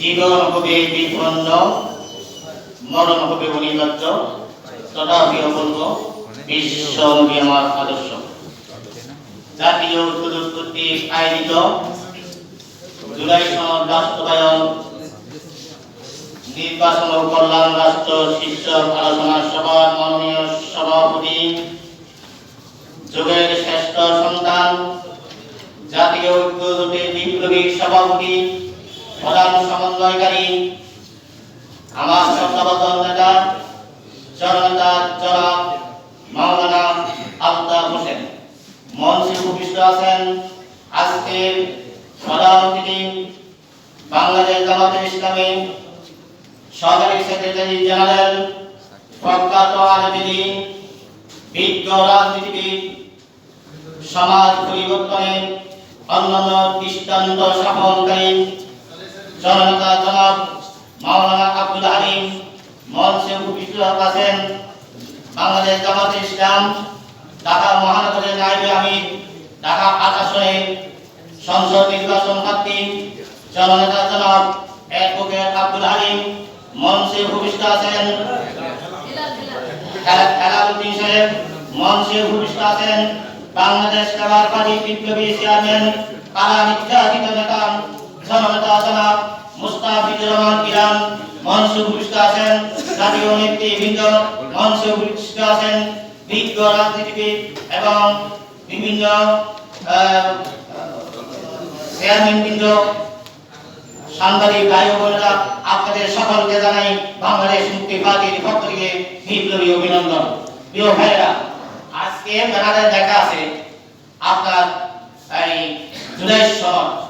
জীবন হবে বিপন্ন মরণ হবে অনিবার্য, তথাপি অপূর্ব বিশ্ব হবে আমার আদর্শ। জাতীয় কর্তৃক আয়োজিত জুলাই সনদ বাস্তবায়ন, নির্বাচন কল্যাণ রাষ্ট্র শীর্ষক আলোচনা সভার মাননীয় সভাপতি, যুগের শ্রেষ্ঠ সন্তান, জাতীয় ঐক্য জোটের বিপ্লবী সভাপতি প্রধান সমন্বয়কারী, আমার শ্রদ্ধাবর্ধন নেতা, জননেতা জনাব মাওলানা আলতাফ হোসেন। মঞ্চে উপবিষ্ট আছেন আজকের প্রধান অতিথি বাংলাদেশ জামাতে ইসলামী সরকারি সেক্রেটারি জেনারেল প্রখ্যাত আলমদিন বিজ্ঞ রাজনীতিবিদ, সমাজ পরিবর্তনে অন্যান্য দৃষ্টান্ত স্থাপনকারী জননেতা জনাব মাওলানা আব্দুল হালিম মঞ্চে উপবিষ্ট আছেন বাংলাদেশ জামাতে ইসলাম, ঢাকা মহানগরের নাইবে আমির, ঢাকা আসনের সংসদ নির্বাচন প্রার্থী, জননেতা জনাব অ্যাডভোকেট আব্দুল হালিম মঞ্চে উপবিষ্ট আছেন খেলা- খেলাউদ্দিন সাহেব মঞ্চে উপবিষ্ট আছেন বাংলাদেশ কাবার পার্টি বিপ্লবী চেয়ারম্যান কারা নির্যাতিত নেতা বিভিন্ন চেয়ারম্যানবৃন্দ সাংবাদিক, ভাই বোনেরা, আপনাদের সকলকে জানাই বাংলাদেশ মুক্তি পার্টির পক্ষ থেকে বিপ্লবী অভিনন্দন। প্রিয় ভাইরা আজকে দেখা আছে আপনার এই জুলাই সনদ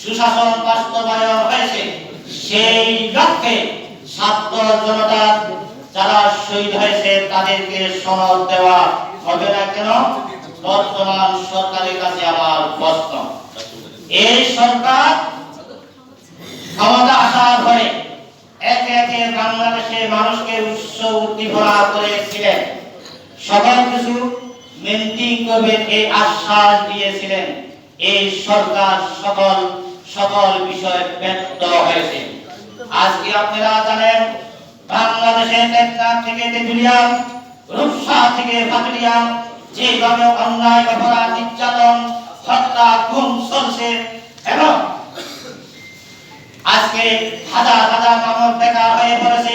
সুশাসন বাস্তবায়ন হয়েছে, সেই লক্ষ্যে ছাত্র জনতা যারা শহীদ হয়েছে তাদেরকে সনদ দেওয়া হবে না কেন? বর্তমান সরকারের কাছে আমার প্রশ্ন। এই সরকার ক্ষমতা আসার পরে একে একে বাংলাদেশের মানুষকে উৎস উদ্দীপনা করেছিলেন। সকল কিছু মেনটেন এই আশ্বাস দিয়েছিলেন। এই সরকার সকল সকল বিষয়ে ব্যর্থ হয়েছে। আজকে আপনারা জানেন, বাংলাদেশের টেকনাফ থেকে তেঁতুলিয়া, রূপসা থেকে ভাটুরিয়া যেভাবে অন্যায় অপরাধ নির্যাতন, হত্যা, গুম চলছে এবং আজকে হাজার হাজার মানুষ বেকার হয়ে পড়েছে।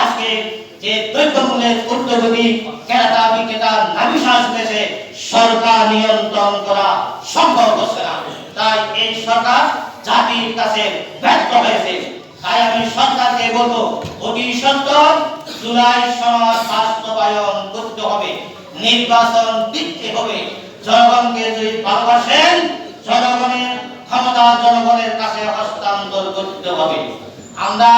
আজকে যে দ্রব্যমূল্যের ঊর্ধ্বগতি ক্রেতা বিক্রেতা নাবিশ্বাস হয়েছে, সরকার নিয়ন্ত্রণ করা সম্ভব হচ্ছে না। তাই এই সরকার জাতির কাছে ব্যর্থ হয়েছে। তাই আমি সরকারকে বলব, অতি সত্তর জুলাই সনদ বাস্তবায়ন করতে হবে। নির্বাচন দিতে হবে। জনগণকে যদি ভালোবাসেন, জনগণের ক্ষমতা জনগণের কাছে হস্তান্তর করতে হবে। আমরা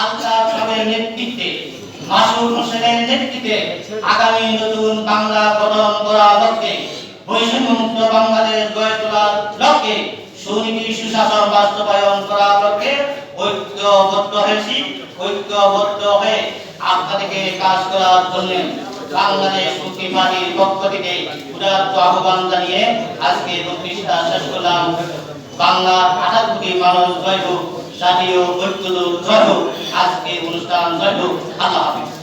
আলতাফ সাহেবের নেতৃত্বে, মাসুদ হোসেনের নেতৃত্বে আগামী নতুন বাংলা গঠন করার লক্ষ্যে বৈষম্যমুক্ত বাংলাদেশ গড়ে তোলার লক্ষ্যে হয়েছি ঐক্যবদ্ধ হয়ে আপনাদেরকে কাজ করার জন্য বাংলাদেশ মুক্তি পক্ষ থেকে আহ্বান জানিয়ে আজকে শেষ করলাম। বাংলার কোটি মানুষ জয় হোক, জাতীয় ঐক্য জয় হোক। আজকে অনুষ্ঠান জয় হোক। আল্লাহ হাফিজ।